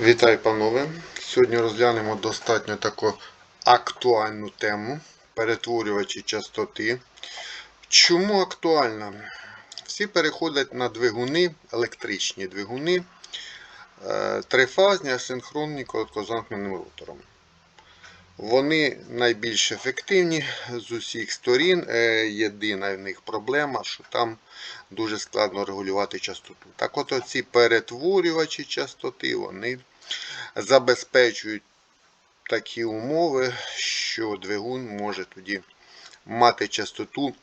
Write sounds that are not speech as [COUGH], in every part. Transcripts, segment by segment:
Вітаю, панове! Сьогодні розглянемо достатньо таку актуальну тему перетворювачі частоти. Чому актуальна? Всі переходять на двигуни, електричні двигуни, е, трифазні, асинхронні короткозамкненим ротором. Вони найбільш ефективні з усіх сторін. Е, Єдина в них проблема, що там дуже складно регулювати частоту. Так от оці перетворювачі частоти, вони забезпечують такі умови, що двигун може тоді мати частоту,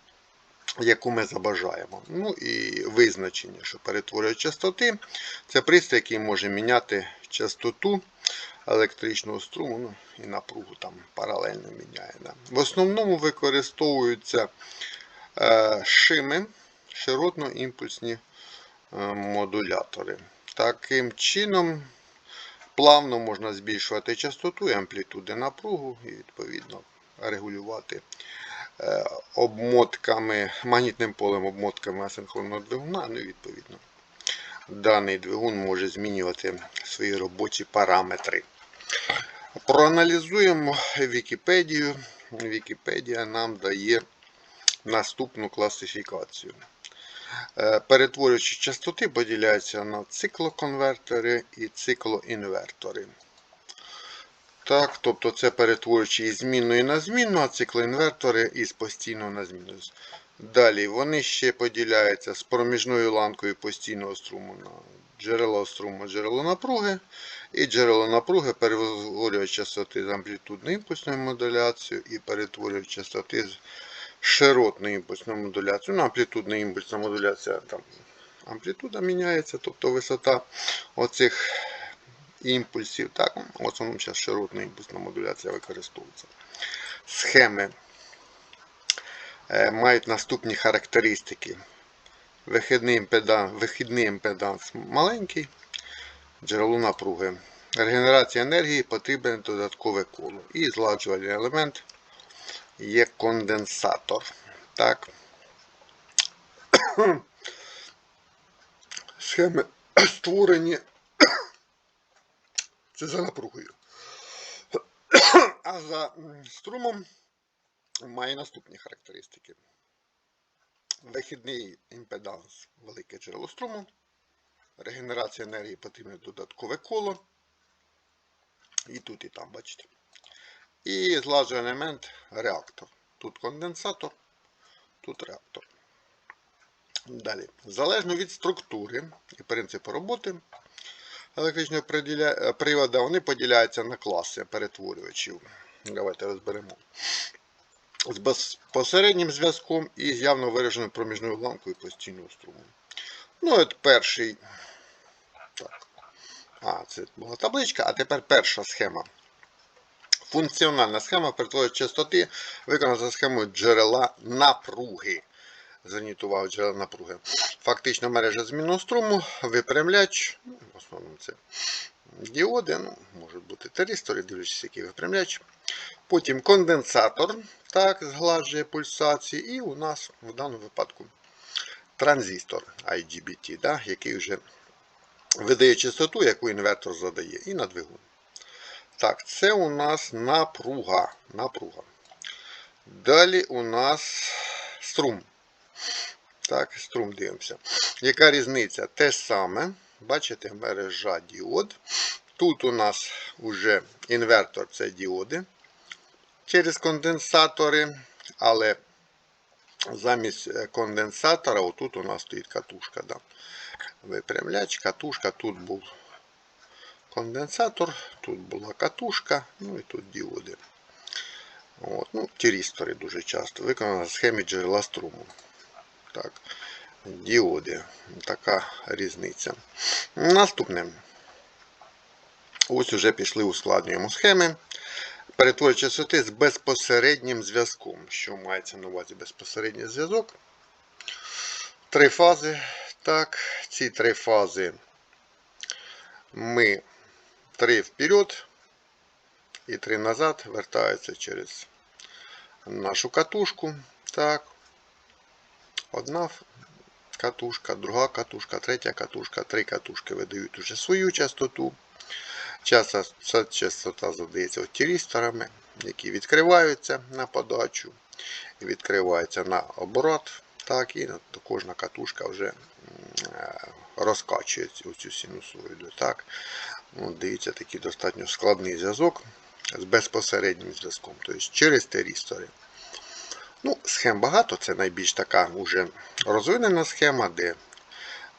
яку ми забажаємо. Ну і визначення, що перетворювач частоти це пристрій, який може міняти частоту електричного струму ну, і напругу там паралельно міняє. Да. В основному використовуються е, шими, широтно-імпульсні е, модулятори. Таким чином, плавно можна збільшувати частоту і амплітуди напругу і відповідно регулювати е, обмотками, магнітним полем обмотками асинхронного двигуна, ну відповідно. Даний двигун може змінювати свої робочі параметри. Проаналізуємо Вікіпедію. Вікіпедія нам дає наступну класифікацію. Е, Перетворюючі частоти поділяються на циклоконвертери і циклоінвертори. Так, тобто це перетворюючі із змінної на змінну, а циклоінвертори із постійного на змінну. Далі вони ще поділяються з проміжною ланкою постійного струму на джерело струму, джерело напруги. І джерело напруги перетворює частоти з амплітудною імпульсною модуляцією і перетворює частоти з широтною імпульсною модуляцією. Ну, амплітудна імпульсна модуляція там амплітуда міняється, тобто висота оцих імпульсів. Так, в основному зараз широтна імпульсна модуляція використовується. Схеми е, мають наступні характеристики. Вихідний імпеданс, вихідний імпеданс маленький, джерело напруги. Регенерація енергії потрібен додаткове коло. І зладжувальний елемент є конденсатор. Так. [COUGHS] Схеми [COUGHS] створені. [COUGHS] Це за напругою. А за струмом має наступні характеристики. Вихідний імпеданс велике джерело струму. Регенерація енергії потрібне додаткове коло. І тут, і там, бачите. І злажує елемент реактор. Тут конденсатор, тут реактор. Далі. Залежно від структури і принципу роботи електричного привода, вони поділяються на класи перетворювачів. Давайте розберемо. З безпосереднім зв'язком і з явно вираженою проміжною ламкою постійного струму. Ну, от перший. Так. А, це була табличка, а тепер перша схема. Функціональна схема перетворювача частоти виконана за схемою джерела напруги. Зверніть увагу, джерела напруги. Фактично мережа змінного струму, випрямляч, ну, в основному це діоди, ну, можуть бути тиристори, дивлячись, який випрямляч. Потім конденсатор, так, згладжує пульсації, і у нас в даному випадку транзистор IGBT, да, який вже видає частоту, яку інвертор задає, і на двигун. Так, це у нас напруга. напруга. Далі у нас струм. Так, струм дивимося. Яка різниця? Те саме. Бачите, мережа діод. Тут у нас вже інвертор це діоди через конденсатори, але замість е, конденсатора, отут у нас стоїть катушка. Да. Випрямляч, катушка, тут був конденсатор, тут була катушка, ну і тут діоди. От. Ну, Тірістори дуже часто виконано на схемі джерела струму. Так. Діоди. Така різниця. Наступне. Ось уже пішли ускладнюємо схеми. Перетворюючи частоти з безпосереднім зв'язком. Що мається на увазі безпосередній зв'язок? Три фази. Так, ці три фази ми три вперед і три назад вертаються через нашу катушку. Так. Одна катушка, друга катушка, третя катушка, три катушки видають уже свою частоту. Ця частота задається тірісторами, які відкриваються на подачу, відкриваються на оборот. Так, і кожна катушка вже е, розкачує цю синусоїду. Так. Ну, дивіться, такий достатньо складний зв'язок з безпосереднім зв'язком, тобто через терістори. Ну, схем багато, це найбільш така уже розвинена схема, де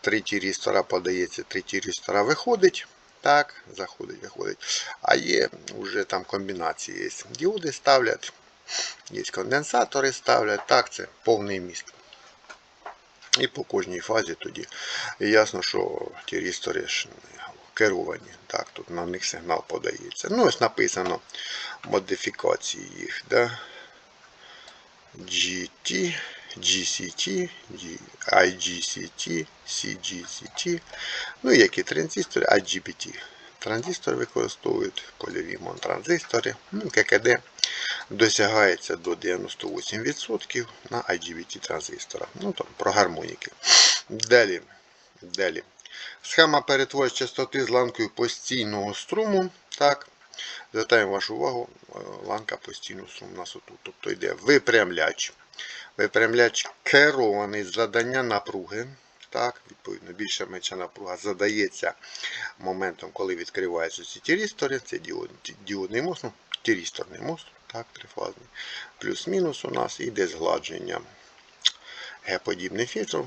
три тірістора подається, три тірістора виходить. Так, заходить, виходить. А є вже там комбінації. Є діоди ставлять, є конденсатори ставлять. Так, це повний міст. І по кожній фазі тоді ясно, що тірістори ж керовані. Так, тут на них сигнал подається. Ну, ось написано модифікації їх. Да? GT, GCT, IGCT, CGCT, ну і які транзистори, IGBT. Транзистори використовують польові монтранзистори. Ну, ККД досягається до 98% на IGBT транзисторах. Ну там про гармоніки. Далі. Далі. Схема перетворює частоти з ланкою постійного струму. Так. Звертаємо вашу увагу, е, ланка постійного струму у нас отут. Тобто йде випрямляч. Випрямляч керований задання напруги. Так, відповідно, більша менша напруга задається моментом, коли відкриваються ці тірістори. Це діод, діодний мост, ну, тірісторний мост, так, трифазний. Плюс-мінус у нас іде згладження Г-подібний фільтр,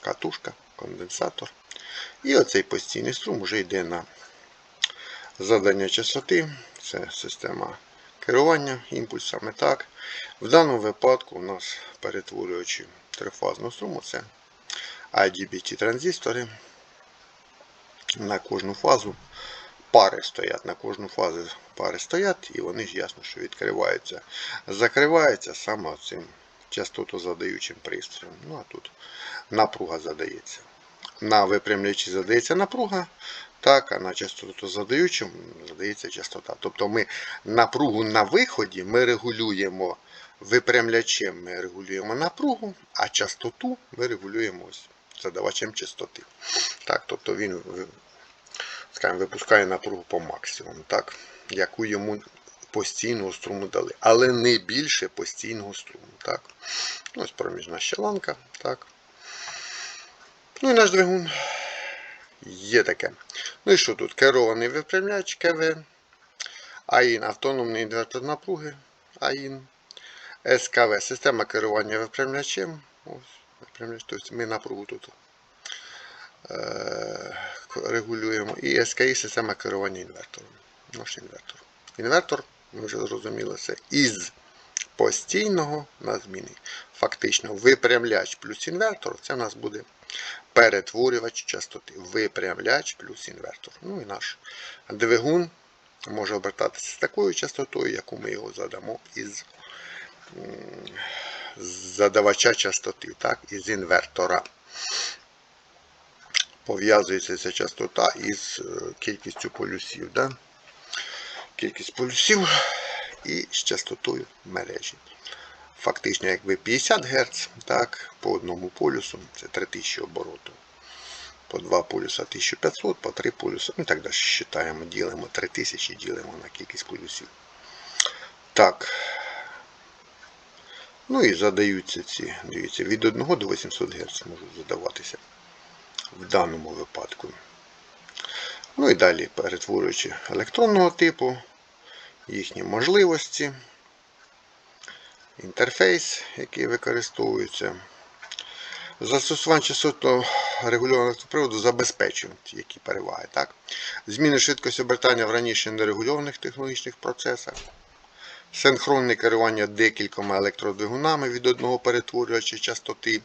катушка, конденсатор. І оцей постійний струм вже йде на задання частоти. Це система керування імпульсами. Так. В даному випадку у нас перетворюючи трифазного струму, це IGBT транзистори. На кожну фазу пари стоять. На кожну фазу пари стоять, і вони ж ясно, що відкриваються. Закриваються саме цим частотозадаючим пристроєм. Ну а тут напруга задається. На випрямлячі задається напруга, так, а на частоту задаючим задається частота. Тобто ми напругу на виході ми регулюємо випрямлячем, ми регулюємо напругу, а частоту ми регулюємо ось задавачем частоти. Так, тобто він скажімо, випускає напругу по максимуму, так, яку йому постійного струму дали. Але не більше постійного струму. Так. Ось проміжна щеланка. Так. Ну і наш двигун є таке. Ну і що тут? Керований випрямляч КВ, АІН, автономний інвертор напруги, АІН, СКВ, система керування випрямлячем. Ось, випрямляч, тобто ми напругу тут е, регулюємо. І СКІ система керування інвертором. Наш інвертор. Інвертор, ми вже зрозуміли, це із постійного на зміни. Фактично, випрямляч плюс інвертор це в нас буде перетворювач частоти. Випрямляч плюс інвертор. Ну і наш двигун може обертатися з такою частотою, яку ми його задамо із задавача частоти, так, із інвертора. Пов'язується ця частота із е, кількістю полюсів. Да? Кількість полюсів і з частотою мережі. Фактично, якби 50 Гц, так, по одному полюсу це 3000 оборотів. По два полюса 1500, по три полюса. Ну так далі считаємо, ділимо 3000 ділимо на кількість полюсів. Так. Ну і задаються ці, дивіться, від 1 до 800 Гц можуть задаватися в даному випадку. Ну і далі перетворюючи електронного типу, їхні можливості, інтерфейс, який використовується. Застосування частотного регульованого приводу забезпечують які переваги. Так? Зміни швидкості обертання в раніше нерегульованих технологічних процесах. Синхронне керування декількома електродвигунами від одного перетворювача частоти.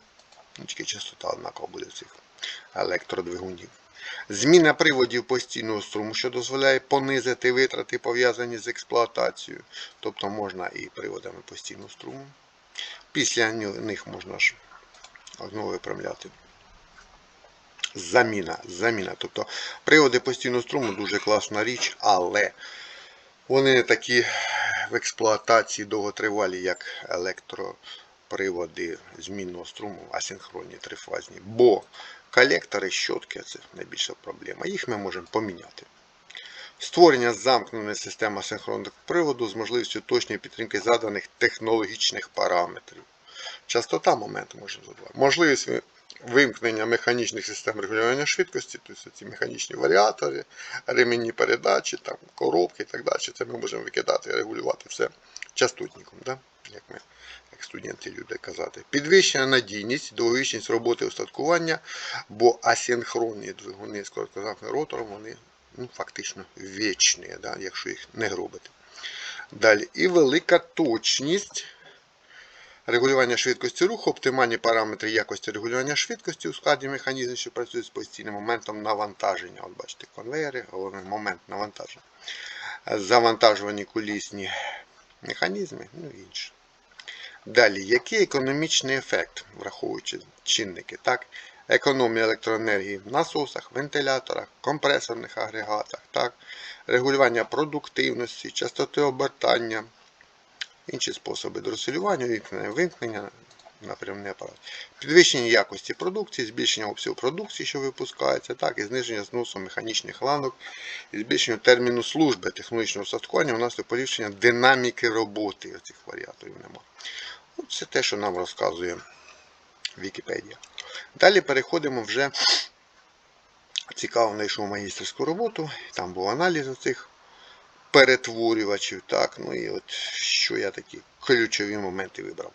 Ну, Тільки частота однакова буде цих електродвигунів. Зміна приводів постійного струму, що дозволяє понизити витрати, пов'язані з експлуатацією. Тобто можна і приводами постійного струму. Після них можна ж знову виправляти. Заміна. Заміна. Тобто приводи постійного струму дуже класна річ, але вони не такі в експлуатації довготривалі, як електроприводи змінного струму, асинхронні трифазні. Бо колектори, щотки це найбільша проблема. Їх ми можемо поміняти. Створення замкненої системи синхронного приводу з можливістю точної підтримки заданих технологічних параметрів. Частота моменту можемо задавати. Можливість вимкнення механічних систем регулювання швидкості, тобто ці механічні варіатори, ремінні передачі, там, коробки і так далі. Це ми можемо викидати, регулювати все частотником, да? як ми, як студенти люблять казати. Підвищена надійність, довговічність роботи устаткування, бо асинхронні двигуни з короткозамкним ротором, вони ну, фактично вічні, да? якщо їх не робити. Далі. І велика точність регулювання швидкості руху, оптимальні параметри якості регулювання швидкості у складі механізму, що працює з постійним моментом навантаження. От бачите, конвейери, головний момент навантаження. Завантажувані кулісні механізми, ну і інше. Далі, який економічний ефект, враховуючи чинники, так? Економія електроенергії в насосах, вентиляторах, компресорних агрегатах, так? регулювання продуктивності, частоти обертання, інші способи дроселювання, вимкнення, вимкнення, напрямний апарат. Підвищення якості продукції, збільшення обсягу продукції, що випускається, так, і зниження зносу механічних ланок, і збільшення терміну служби технологічного устаткування внаслідок поліпшення динаміки роботи цих варіаторів нема. Ну, Це те, що нам розказує Вікіпедія. Далі переходимо вже цікаво знайшов магістерську роботу, там був аналіз цих перетворювачів. Так, ну і от що я такі ключові моменти вибрав.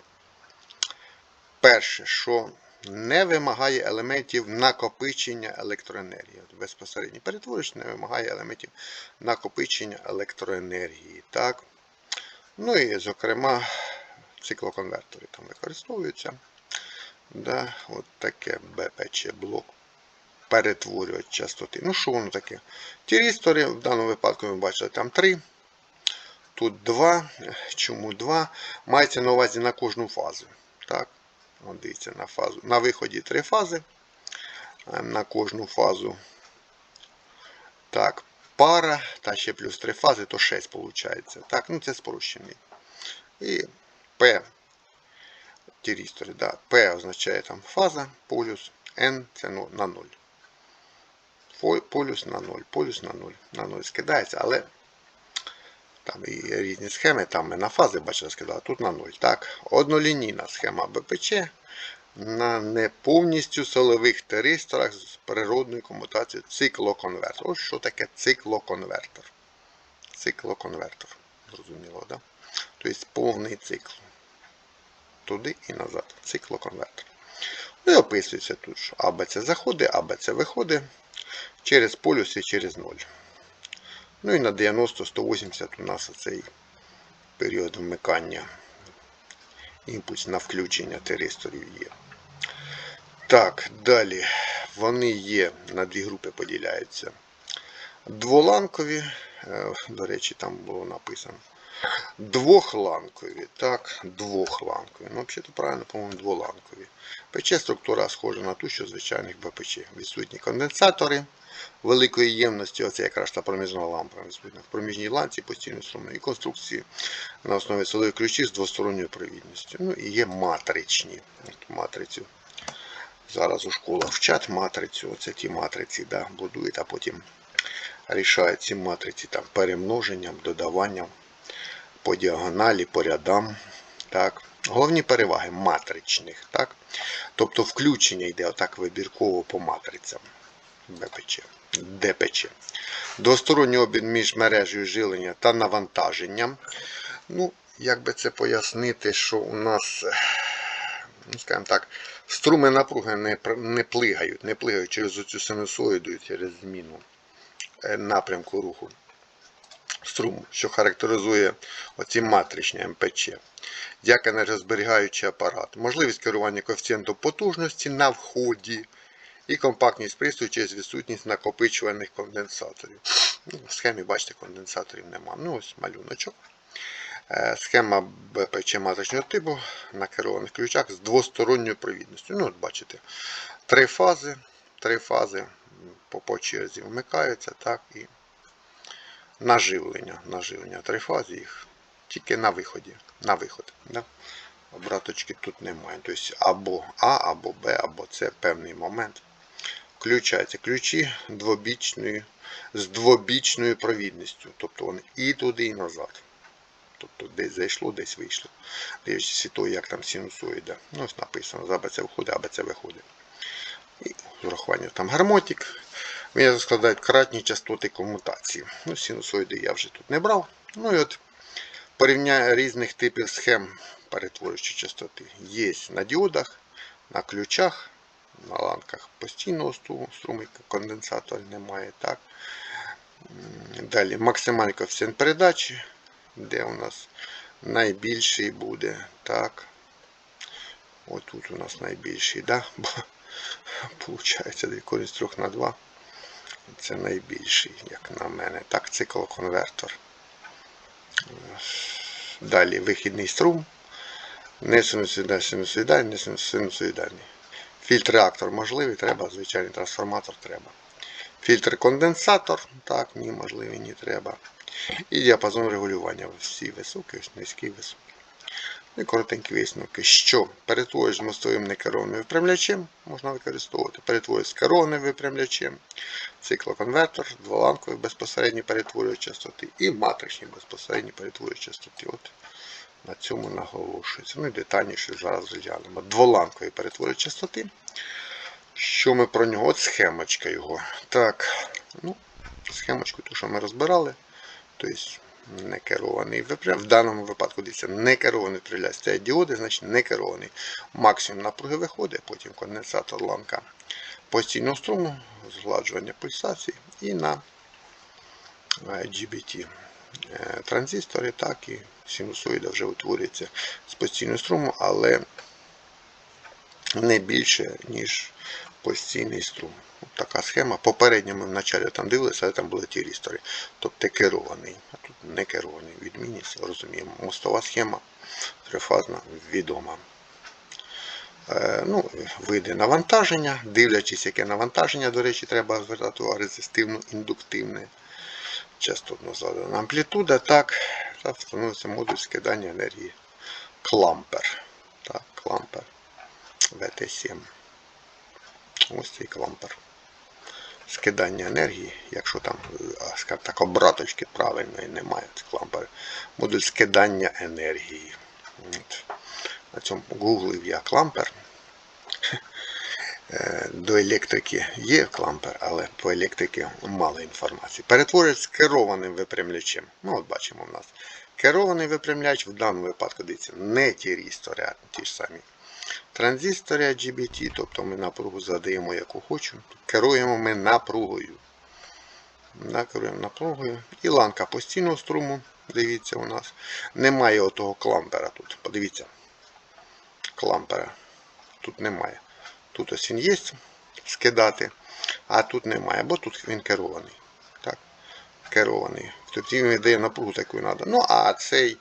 Перше, що не вимагає елементів накопичення електроенергії. От Безпосередньо перетворювач не вимагає елементів накопичення електроенергії. Так. Ну і, зокрема, циклоконвертори там використовуються. Да, от таке БПЧ блок перетворювач частоти. Ну, що воно таке? Тірістори, в даному випадку ми бачили там 3. Тут 2. Чому 2? Мається на увазі на кожну фазу. Так, от дивіться, на фазу. На виході 3 фази. Е, На кожну фазу. Так, пара, та ще плюс 3 фази, то 6 виходить. Так, ну це спрощений. І P тірістори. Да. P означає там фаза, полюс, N це ну, на 0. Полюс на 0, полюс на 0. На 0 скидається, але там і різні схеми, там ми на фази бачили скидали, тут на 0. Так, однолінійна схема БПЧ на не повністю силових тиристорах з природною комутацією циклоконвертор. Ось що таке циклоконвертор. Циклоконвертор. Зрозуміло, да? Тобто повний цикл. Туди і назад. Циклоконвертор. Ну і описується тут, що АБЦ заходить, АБЦ виходить через полюс і через 0. Ну і на 90-180 у нас цей період вмикання. Імпульс на включення теристорів є. Так, далі. Вони є на дві групи поділяються. Дволанкові, е, до речі, там було написано. Двохланкові, так, двохланкові. Ну, взагалі, правильно, по-моєму, дволанкові. ПЧ структура схожа на ту, що звичайних БПЧ. Відсутні конденсатори великої ємності, оце якраз та проміжна лампа. В проміжній ланці постійно струмної конструкції на основі силових ключів з двосторонньою провідністю. Ну і є матричні. От матрицю. Зараз у школах вчать матрицю. Оце ті матриці да, будують, а потім рішають ці матриці там, перемноженням, додаванням по діагоналі, по рядам. Так. Головні переваги матричних. Так? Тобто включення йде отак вибірково по матрицям БПЧ, ДПЧ. Двосторонній обмін між мережею жилення та навантаженням. Ну, як би це пояснити, що у нас, ну, скажімо так, струми напруги не, не плигають, не плигають через оцю синусоїду, через зміну е, напрямку руху струму, що характеризує оці матричні МПЧ, як енергозберігаючий апарат, можливість керування коефіцієнтом потужності на вході і компактність пристрою через відсутність накопичувальних конденсаторів. Ну, в схемі, бачите, конденсаторів нема. Ну, ось малюночок. Е, Схема БПЧ матричного типу на керованих ключах з двосторонньою провідністю. Ну, от бачите, три фази, три фази по черзі вмикаються, так, і наживлення. Наживлення три фази їх тільки на виході. На виход. Да? Обраточки тут немає. Тобто або А, або Б, або С певний момент включаються ключі двобічною, з двобічною провідністю. Тобто вони і туди, і назад. Тобто десь зайшло, десь вийшло. Дивлячись того, як там синусоїда. Ну, ось написано, з АБЦ виходить, АБЦ виходить. І з урахуванням там гармотик. Він складають кратні частоти комутації. Ну, синусоїди я вже тут не брав. Ну і от порівняння різних типів схем перетворюючої частоти. Є на діодах, на ключах, на ланках постійного струму, конденсатор немає. Так. Далі максимальний коефіцієнт передачі, де у нас найбільший буде. Так. Отут у нас найбільший, да? [LAUGHS] Получається, корінь 3 на 2. Це найбільший, як на мене. Так, циклоконвертор. Далі вихідний струм. Не синусоїдальний, синусоїдальний, не синус- синусоїдальний. Фільтр реактор можливий, треба, звичайний трансформатор треба. Фільтр конденсатор, так, ні, можливий, ні треба. І діапазон регулювання. Всі високі, низькі, високі. Ну і коротенькі висновки, що перетворюєш з мостовим некерованим випрямлячем, можна використовувати, перетворюєш з керованим випрямлячем, циклоконвертор, дволанковий безпосередній перетворює частоти і матричні безпосередні перетворює частоти. От на цьому наголошується. Ну і детальніше зараз розглянемо. Дволанковий перетворює частоти. Що ми про нього? От схемочка його. Так, ну, схемочку, ту, що ми розбирали. Тобто не керований випрям. В даному випадку дивіться, не керований стріляє. Стоять діоди, значить не керований. Максимум напруги виходить, потім конденсатор ламка постійного струму, згладжування пульсації і на е, GBT транзистори, так і синусоїда вже утворюється з постійного струму, але не більше, ніж постійний струм. От така схема. Попередньо ми вначалі там дивилися, але там були тірістори. Тобто керований, а тут не керований. Відмінність, розуміємо. Мостова схема трифазна відома. Е, ну, види навантаження, дивлячись, яке навантаження, до речі, треба звертати увагу резистивно-індуктивне. Частотно задана амплітуда, так, та встановиться модуль скидання енергії. Клампер. Так, клампер. ВТ7. Ось цей клампер. Скидання енергії, якщо там, скажімо так, обраточки правильної немає, це клампер. Модуль скидання енергії. От. На цьому гуглив я клампер. Е, До електрики є клампер, але по електриці мало інформації. Перетворюють з керованим випрямлячем. Ну, от бачимо в нас. Керований випрямляч в даному випадку дивіться, не ті рістори, а ті ж самі транзистори GBT, тобто ми напругу задаємо яку хочемо. Керуємо ми напругою. Да, керуємо напругою. І ланка постійного струму, дивіться, у нас немає отого клампера тут. Подивіться. Клампера. Тут немає. Тут ось він є скидати, а тут немає, бо тут він керований. Так, керований. Тобто він дає напругу таку треба. Ну, а цей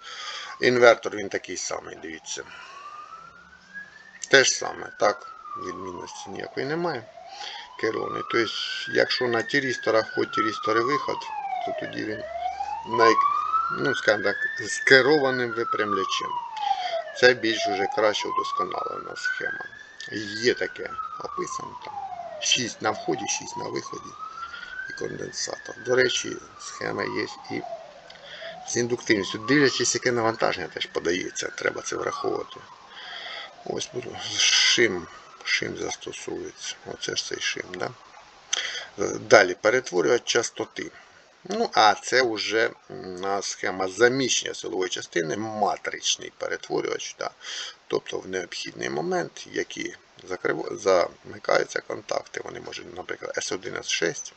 інвертор він такий самий, дивіться. Те ж саме, так, відмінності ніякої немає. Керований. Тобто, якщо на тірісторах хоч тірістори виход, то тоді він най, ну, скажімо так, з керованим випрямлячем. Це більш уже краще удосконалена схема. Є таке описано там. 6 на вході, 6 на виході і конденсатор. До речі, схема є і з індуктивністю. Дивлячись, яке навантаження теж подається, треба це враховувати. Ось шим, шим застосовується. Оце ж цей шим. Да? Далі перетворювати частоти. Ну, а це вже схема заміщення силової частини, матричний перетворювач. Да? Тобто в необхідний момент, які закрив... замикаються контакти, вони можуть, наприклад, S1, S6.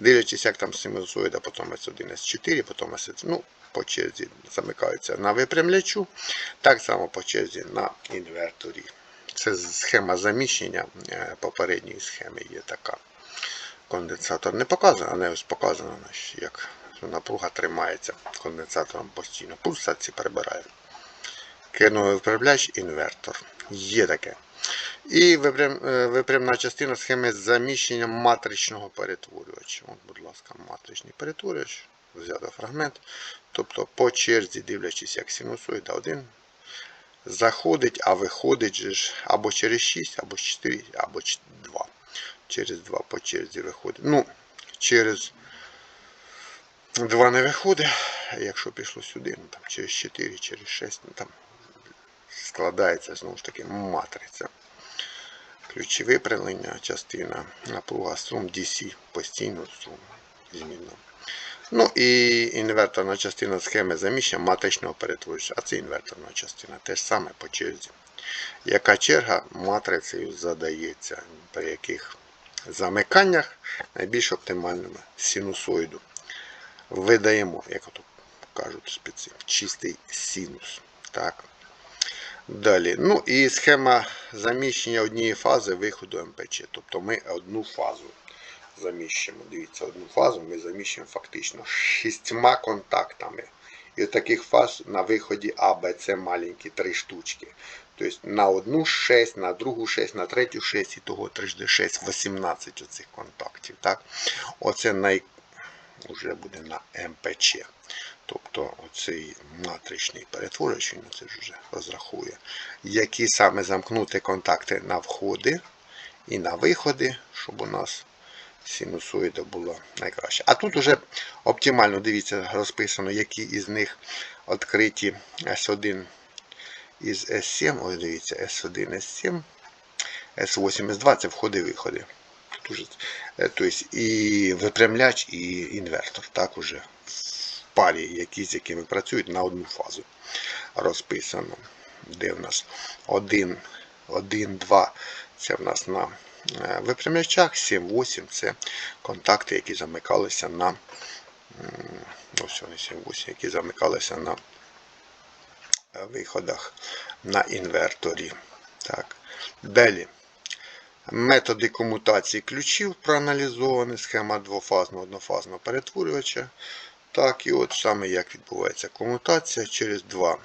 Дивлячись, як там синусоїда, потім S1, S4, потім S1, ну, по черзі замикаються на випрямлячу, так само по черзі на інверторі. Це схема заміщення е, попередньої схеми є така. Конденсатор не показано, але ось показано, як напруга тримається конденсатором постійно. Пульсації перебирає. Керновий виправляч, інвертор. Є таке. І випрям, е, випрямна частина схеми з заміщенням матричного перетворювача. От, будь ласка, матричний перетворювач. Взято фрагмент. Тобто по черзі, дивлячись, як синусоїда 1 заходить, а виходить ж або через 6, або 4, або 2. Через 2 по черзі виходить. Ну, через 2 не виходить, якщо пішло сюди, ну там через 4, через 6, ну там складається знову ж таки матриця. Ключі виправлення, частина напруга струм DC, постійно струм змінно. Ну і інверторна частина схеми заміщення матричного перетворювача. А це інверторна частина. Те ж саме по черзі. Яка черга матрицею задається, при яких замиканнях найбільш оптимальними синусоїду. Видаємо, як ото кажуть спеці, чистий синус. Так. Далі. Ну і схема заміщення однієї фази виходу МПЧ. Тобто ми одну фазу заміщимо. Дивіться, одну фазу ми заміщуємо фактично шістьма контактами. І таких фаз на виході А, Б, С маленькі, три штучки. Тобто на одну 6, на другу 6, на третю 6 і того трижди 6, 18 оцих контактів. Так? Оце най... вже буде на МПЧ. Тобто оцей матричний перетворювач, він це вже розрахує, які саме замкнути контакти на входи і на виходи, щоб у нас синусоїда була найкраще. А тут уже оптимально, дивіться, розписано, які із них відкриті S1 із S7. Ось дивіться, S1, S7, S8, S2 це входи-виходи. Е, тобто і випрямляч, і інвертор. Так уже в парі, які з якими працюють на одну фазу розписано. Де в нас 1, 1, 2, це в нас на е, випрямлячах, 7, 8 це контакти, які замикалися на ось вони 7, 8, які замикалися на виходах на інверторі. Так. Далі. Методи комутації ключів проаналізовані, схема двофазного однофазного перетворювача. Так, і от саме як відбувається комутація через два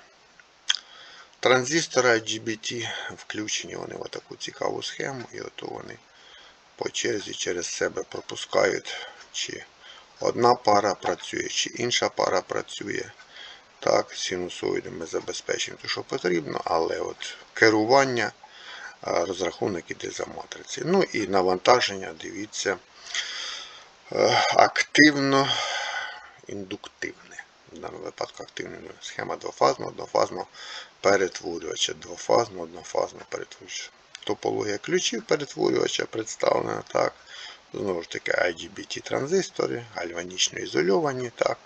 транзистора IGBT включені вони в таку цікаву схему, і от вони по черзі через себе пропускають, чи одна пара працює, чи інша пара працює. Так, синусоїди ми забезпечуємо те, що потрібно, але от керування, розрахунок іде за матриці. Ну і навантаження, дивіться, е, активно індуктивне. В даному випадку активна схема двофазного, однофазного перетворювача, двофазного, однофазного перетворювача. Топологія ключів перетворювача представлена так. Знову ж таки, IGBT транзистори, гальванічно ізольовані. так.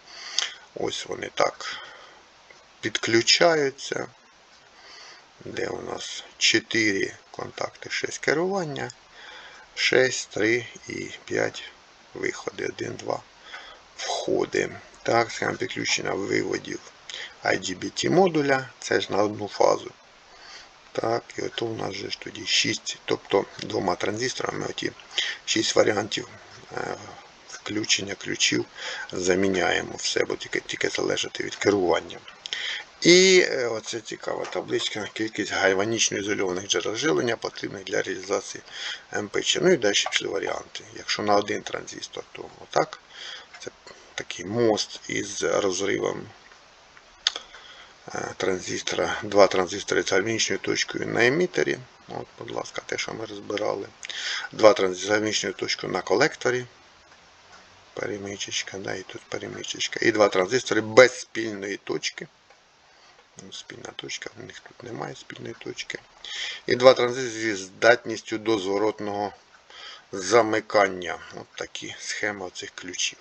Ось вони так підключаються. Де у нас 4 контакти, 6 керування, 6, 3 і 5 виходи, 1, 2 входи. Так, схема підключення виводів IGBT модуля, це ж на одну фазу. Так, і ото у нас же ж тоді 6, тобто двома транзисторами оті 6 варіантів е, включення ключів заміняємо все, бо тільки, тільки залежати від керування. І е, оце цікава табличка, кількість гальванічно ізольованих джерел живлення потрібних для реалізації МПЧ. Ну і далі пішли варіанти. Якщо на один транзистор, то отак. Це такий мост із розривом е, транзистора, два транзистори з гальванічною точкою на емітері. От, будь ласка, те, що ми розбирали. Два транзистори з гальванічною точкою на колекторі. Перемичечка, да, і тут перемичечка. І два транзистори без спільної точки. Спільна точка, в них тут немає спільної точки. І два транзистори зі здатністю до зворотного замикання. От такі схеми цих ключів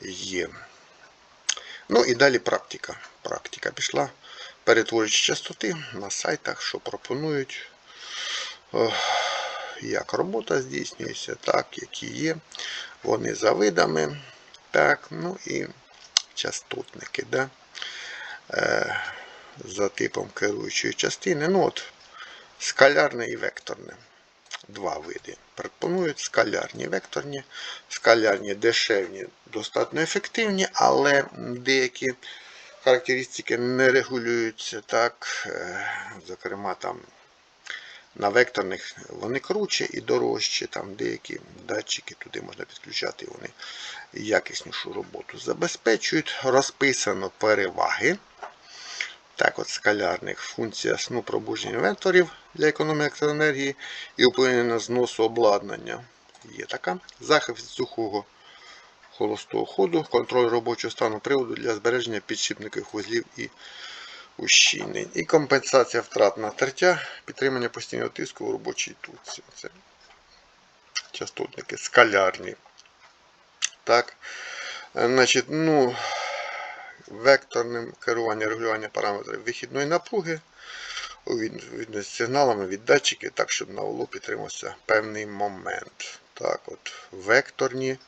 є. Ну і далі практика. Практика пішла. Перетворюючи частоти на сайтах, що пропонують, як робота здійснюється, так, які є. Вони за видами. Так, ну і частотники. Да? Е, за типом керуючої частини. Ну от, скалярне і векторне. Два види. Пропонують скалярні векторні, скалярні дешевні, достатньо ефективні, але деякі характеристики не регулюються так. Е, Зокрема, там на векторних вони круче і дорожче, там деякі датчики туди можна підключати, вони якіснішу роботу забезпечують. Розписано переваги Так, от скалярних функція сну пробудження інверторів для економії електроенергії і вплинення на зносу обладнання. Є така. Захист сухого холостого ходу, контроль робочого стану приводу для збереження підшипникових вузлів і ущільнень. І компенсація втрат на тертя, підтримання постійного тиску у робочій тутці. Це частотники скалярні. Так. Значить, ну, векторним керування регулювання параметрів вихідної напруги у відповідності з сигналами від датчиків, так, щоб на валу підтримався певний момент. Так, от, векторні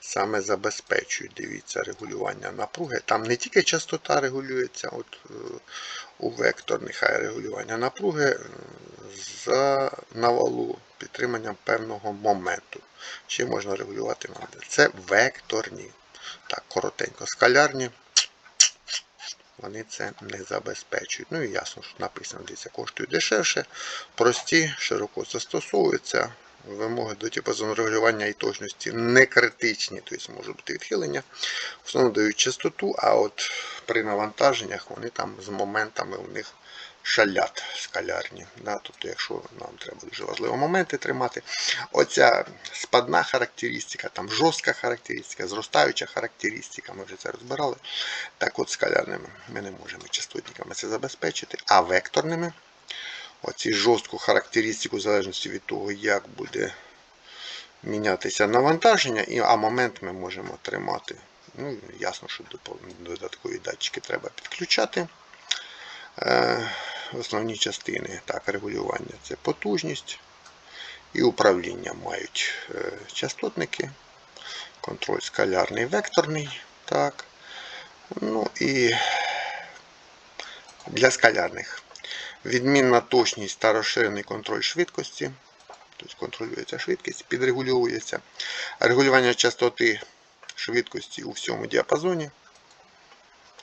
саме забезпечують, дивіться, регулювання напруги. Там не тільки частота регулюється от, е, у векторних, а регулювання напруги е, за на валу підтриманням певного моменту. Чи можна регулювати момент? Це векторні. Так, коротенько, скалярні. Вони це не забезпечують. Ну і ясно, що написано, дивіться, коштує дешевше, прості, широко застосовуються. Вимоги до діапазону регулювання і точності не критичні, тобто може бути відхилення. В основному дають частоту, а от при навантаженнях вони там з моментами у них шалять скалярні. Да? Тобто, якщо нам треба дуже важливі моменти тримати, оця спадна характеристика, там жорстка характеристика, зростаюча характеристика, ми вже це розбирали. Так от скалярними ми не можемо частотниками це забезпечити, а векторними оці жорстку характеристику в залежності від того, як буде мінятися навантаження, а момент ми можемо тримати. Ну, Ясно, що додаткові датчики треба підключати. Основні частини так, регулювання це потужність і управління мають е, частотники, контроль скалярний векторний. Так. Ну і для скалярних відмінна точність та розширений контроль швидкості. Тобто контролюється швидкість, підрегульовується. Регулювання частоти швидкості у всьому діапазоні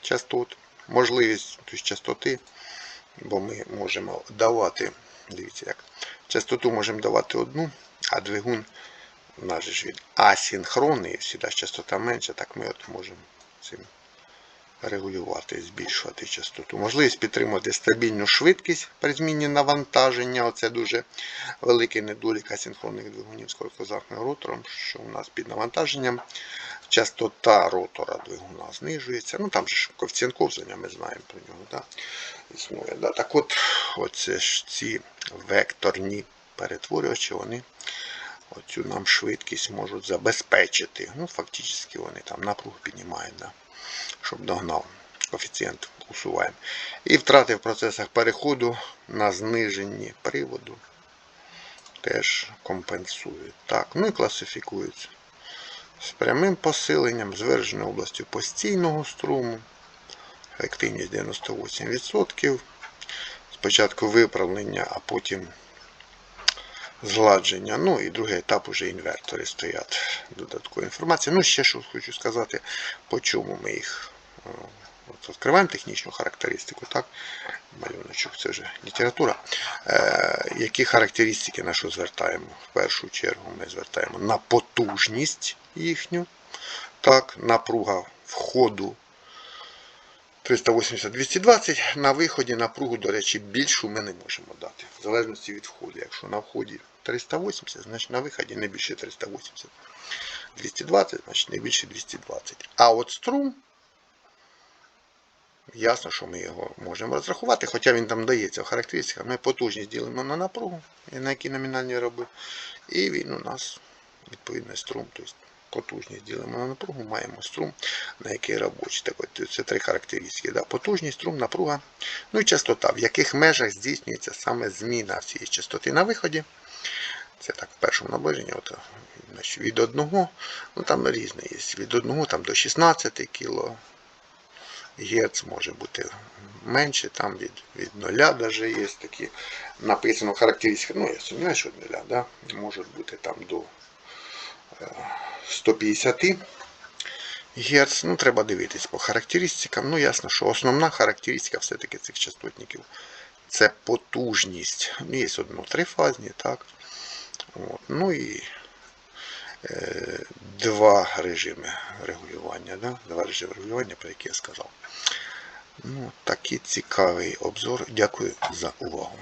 частот, можливість тобто, частоти, бо ми можемо давати, дивіться як, частоту можемо давати одну, а двигун же ж він асинхронний, всіда частота менша, так ми от можемо цим регулювати, збільшувати частоту. Можливість підтримувати стабільну швидкість при зміні навантаження. Оце дуже великий недолік асинхронних двигунів з короткозахним ротором, що у нас під навантаженням частота ротора двигуна знижується. Ну там же ж коефіцієнт ковзання, ми знаємо про нього. Да? Існує, да? Так от, оце ж ці векторні перетворювачі, вони оцю нам швидкість можуть забезпечити. Ну, Фактично вони там напругу піднімають. Да? щоб догнав. Коефіцієнт усуваємо. І втрати в процесах переходу на зниженні приводу теж компенсують. Так, ну і класифікуються з прямим посиленням, з вираженою областю постійного струму, ефективність 98%. Спочатку виправлення, а потім згладження. Ну і другий етап уже інвертори стоять. Додаткова інформація. Ну, ще що хочу сказати, по чому ми їх е, от відкриваємо технічну характеристику. так, Малюночок, це вже література. Е, Які характеристики на звертаємо? В першу чергу ми звертаємо на потужність їхню. Так, напруга входу 380-220. На виході напругу, до речі, більшу ми не можемо дати. В залежності від входу. Якщо на вході 380, значить на виході не більше 380. 220, значить не більше 220. А от струм, ясно, що ми його можемо розрахувати, хоча він там дається в характеристиках. Ми потужність ділимо на напругу, на які номінальні роби. І він у нас відповідно струм. Тобто потужність ділимо на напругу, маємо струм, на який робочий. Так от, Це три характеристики. Да? Потужність, струм, напруга. Ну і частота, в яких межах здійснюється саме зміна цієї частоти на виході. Це так в першому наближенні. От, значить, від 1, ну там різне є. Від 1 там, до 16 кг. Герц може бути менше, там від від 0 навіть є такі написано характеристики. Ну, я сумніваюся, що від 0, да? може бути там до 150 Гц. Ну, треба дивитись по характеристикам. Ну, ясно, що основна характеристика все-таки цих частотників це потужність. Є одно трифазні, так. От. Ну і е, два режими регулювання. Да? Два режими регулювання, про які я сказав. Ну, такий цікавий обзор. Дякую за увагу.